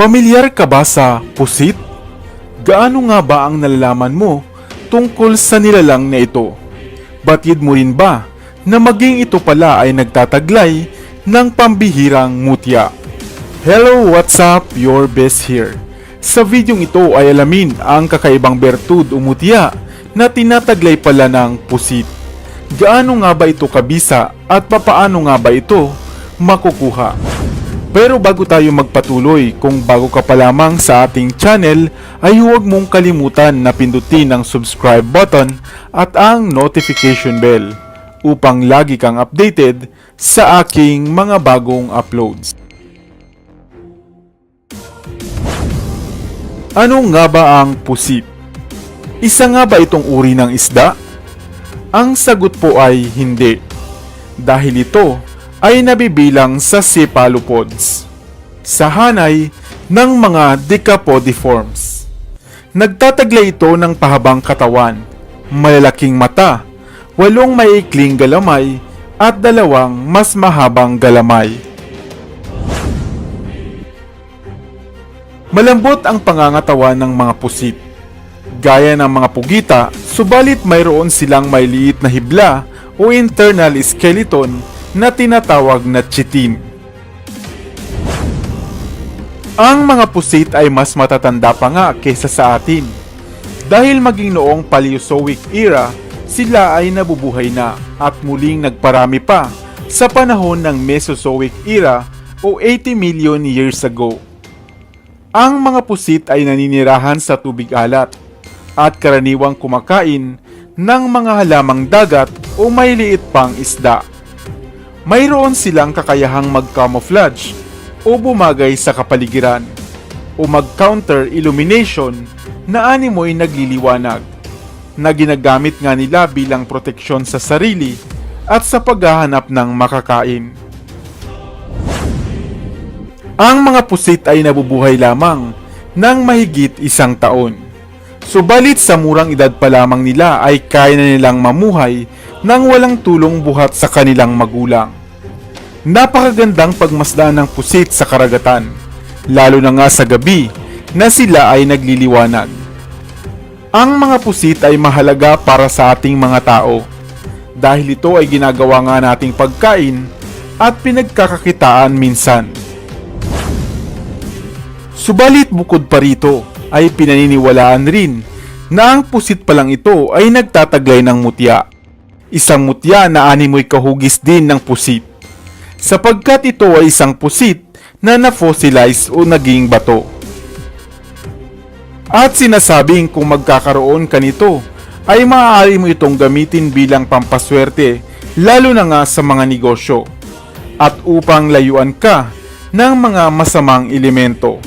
Pamilyar ka ba sa pusit? Gaano nga ba ang nalalaman mo tungkol sa nilalang na ito? Batid mo rin ba na maging ito pala ay nagtataglay ng pambihirang mutya? Hello, what's up? Your best here. Sa videong ito ay alamin ang kakaibang bertud o mutya na tinataglay pala ng pusit. Gaano nga ba ito kabisa at papaano nga ba ito makukuha? Pero bago tayo magpatuloy, kung bago ka pa lamang sa ating channel, ay huwag mong kalimutan na pindutin ang subscribe button at ang notification bell upang lagi kang updated sa aking mga bagong uploads. Ano nga ba ang pusit? Isa nga ba itong uri ng isda? Ang sagot po ay hindi. Dahil ito ay nabibilang sa cephalopods. Sa hanay ng mga decapodiforms. Nagtataglay ito ng pahabang katawan, malalaking mata, walong maikling galamay, at dalawang mas mahabang galamay. Malambot ang pangangatawan ng mga pusit. Gaya ng mga pugita, subalit mayroon silang may liit na hibla o internal skeleton na tinatawag na chitin. Ang mga pusit ay mas matatanda pa nga kesa sa atin. Dahil maging noong Paleozoic era, sila ay nabubuhay na at muling nagparami pa sa panahon ng Mesozoic era o 80 million years ago. Ang mga pusit ay naninirahan sa tubig alat at karaniwang kumakain ng mga halamang dagat o may liit pang isda. Mayroon silang kakayahang mag-camouflage o bumagay sa kapaligiran o mag-counter illumination na animoy nagliliwanag na ginagamit nga nila bilang proteksyon sa sarili at sa paghahanap ng makakain. Ang mga pusit ay nabubuhay lamang ng mahigit isang taon. Subalit sa murang edad pa lamang nila ay kaya na nilang mamuhay nang walang tulong buhat sa kanilang magulang. Napakagandang pagmasdan ng pusit sa karagatan, lalo na nga sa gabi na sila ay nagliliwanag. Ang mga pusit ay mahalaga para sa ating mga tao dahil ito ay ginagawa nga nating pagkain at pinagkakakitaan minsan. Subalit bukod pa rito ay pinaniniwalaan rin na ang pusit pa lang ito ay nagtataglay ng mutya. Isang mutya na animoy kahugis din ng pusit. Sapagkat ito ay isang pusit na na-fossilize o naging bato. At sinasabing kung magkakaroon ka nito ay maaari mo itong gamitin bilang pampaswerte lalo na nga sa mga negosyo at upang layuan ka ng mga masamang elemento.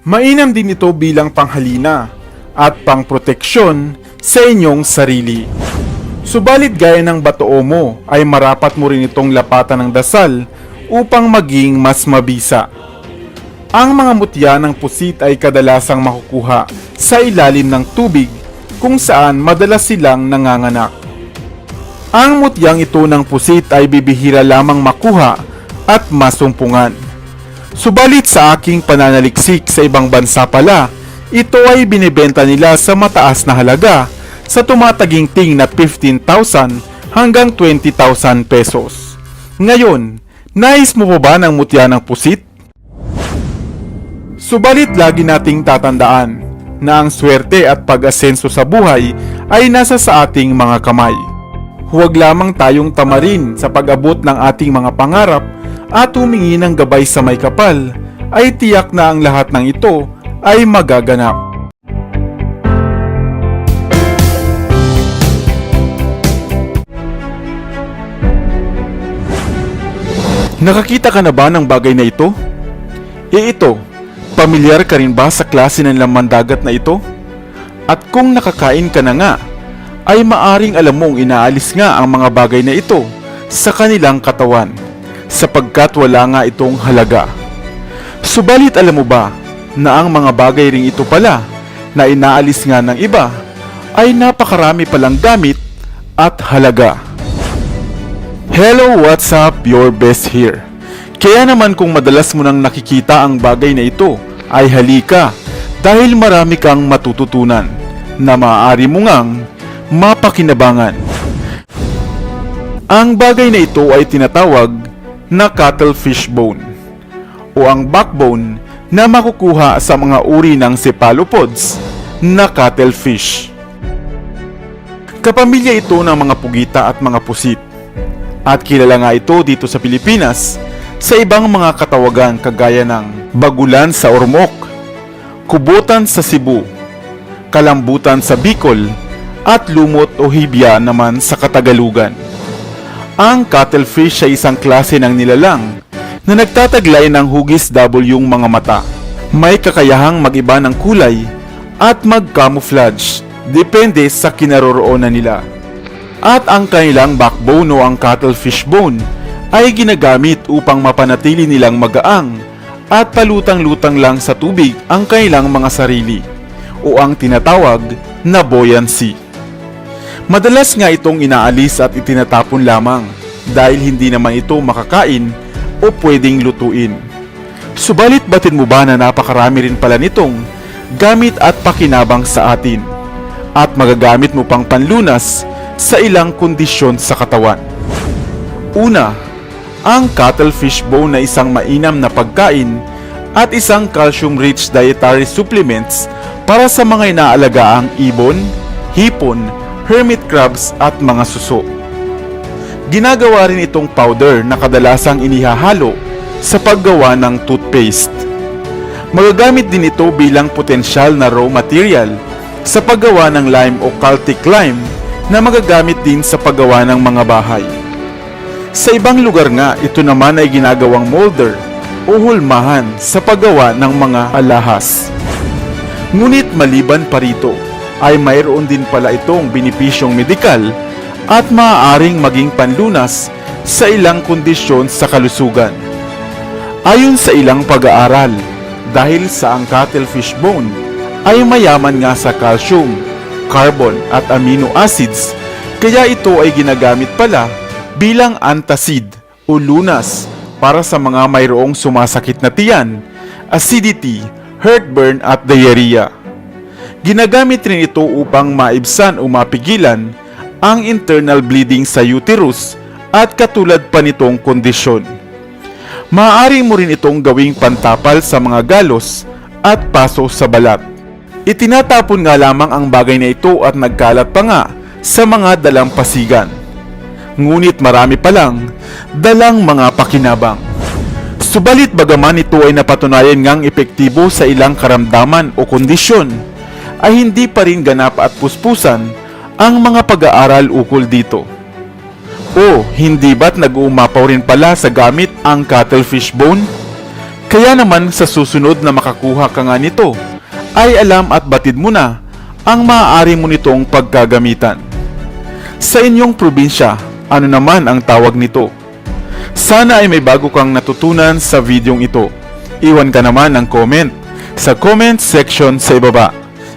Mainam din ito bilang panghalina at pangproteksyon sa inyong sarili. Subalit gaya ng batoo mo ay marapat mo rin itong lapatan ng dasal upang maging mas mabisa. Ang mga mutya ng pusit ay kadalasang makukuha sa ilalim ng tubig kung saan madalas silang nanganganak. Ang mutyang ito ng pusit ay bibihira lamang makuha at masumpungan. Subalit sa aking pananaliksik sa ibang bansa pala, ito ay binibenta nila sa mataas na halaga sa tumataginting na 15,000 hanggang 20,000 pesos. Ngayon, nais mo pa ba ng mutya ng pusit? Subalit lagi nating tatandaan na ang swerte at pag-asenso sa buhay ay nasa sa ating mga kamay. Huwag lamang tayong tamarin sa pag-abot ng ating mga pangarap at humingi ng gabay sa may kapal, ay tiyak na ang lahat ng ito ay magaganap. Nakakita ka na ba ng bagay na ito? E ito, pamilyar ka rin ba sa klase ng laman dagat na ito? At kung nakakain ka na nga, ay maaring alam mong inaalis nga ang mga bagay na ito sa kanilang katawan sapagkat wala nga itong halaga. Subalit alam mo ba na ang mga bagay ring ito pala na inaalis nga ng iba ay napakarami palang gamit at halaga. Hello, what's up? Your best here. Kaya naman kung madalas mo nang nakikita ang bagay na ito ay halika dahil marami kang matututunan na maaari mo ngang mapakinabangan. Ang bagay na ito ay tinatawag na cuttlefish bone o ang backbone na makukuha sa mga uri ng cephalopods na cuttlefish. Kapamilya ito ng mga pugita at mga pusit. At kilala nga ito dito sa Pilipinas sa ibang mga katawagan kagaya ng bagulan sa Ormoc, kubutan sa Cebu, kalambutan sa Bicol, at lumot o hibya naman sa Katagalugan. Ang cuttlefish ay isang klase ng nilalang na nagtataglay ng hugis yung mga mata. May kakayahang magiba ng kulay at mag-camouflage depende sa kinaroroonan nila. At ang kanilang backbone o ang cuttlefish bone ay ginagamit upang mapanatili nilang magaang at palutang-lutang lang sa tubig ang kanilang mga sarili o ang tinatawag na buoyancy. Madalas nga itong inaalis at itinatapon lamang dahil hindi naman ito makakain o pwedeng lutuin. Subalit batin mo ba na napakarami rin pala nitong gamit at pakinabang sa atin at magagamit mo pang panlunas sa ilang kondisyon sa katawan. Una, ang cuttlefish bone na isang mainam na pagkain at isang calcium-rich dietary supplements para sa mga inaalagaang ibon, hipon, hermit crabs at mga suso. Ginagawa rin itong powder na kadalasang inihahalo sa paggawa ng toothpaste. Magagamit din ito bilang potensyal na raw material sa paggawa ng lime o Celtic lime na magagamit din sa paggawa ng mga bahay. Sa ibang lugar nga, ito naman ay ginagawang molder o hulmahan sa paggawa ng mga alahas. Ngunit maliban pa rito, ay mayroon din pala itong binipisyong medikal at maaaring maging panlunas sa ilang kondisyon sa kalusugan. Ayon sa ilang pag-aaral, dahil sa ang cuttlefish bone ay mayaman nga sa calcium, carbon at amino acids, kaya ito ay ginagamit pala bilang antacid o lunas para sa mga mayroong sumasakit na tiyan, acidity, heartburn at diarrhea. Ginagamit rin ito upang maibsan o mapigilan ang internal bleeding sa uterus at katulad pa nitong kondisyon. Maaari mo rin itong gawing pantapal sa mga galos at paso sa balat. Itinatapon nga lamang ang bagay na ito at nagkalat pa nga sa mga dalampasigan. Ngunit marami pa lang dalang mga pakinabang. Subalit bagaman ito ay napatunayan ngang epektibo sa ilang karamdaman o kondisyon, ay hindi pa rin ganap at puspusan ang mga pag-aaral ukol dito. O hindi ba't nag-uumapaw rin pala sa gamit ang cuttlefish bone? Kaya naman sa susunod na makakuha ka nga nito, ay alam at batid mo na ang maaari mo nitong pagkagamitan. Sa inyong probinsya, ano naman ang tawag nito? Sana ay may bago kang natutunan sa videong ito. Iwan ka naman ng comment sa comment section sa ibaba.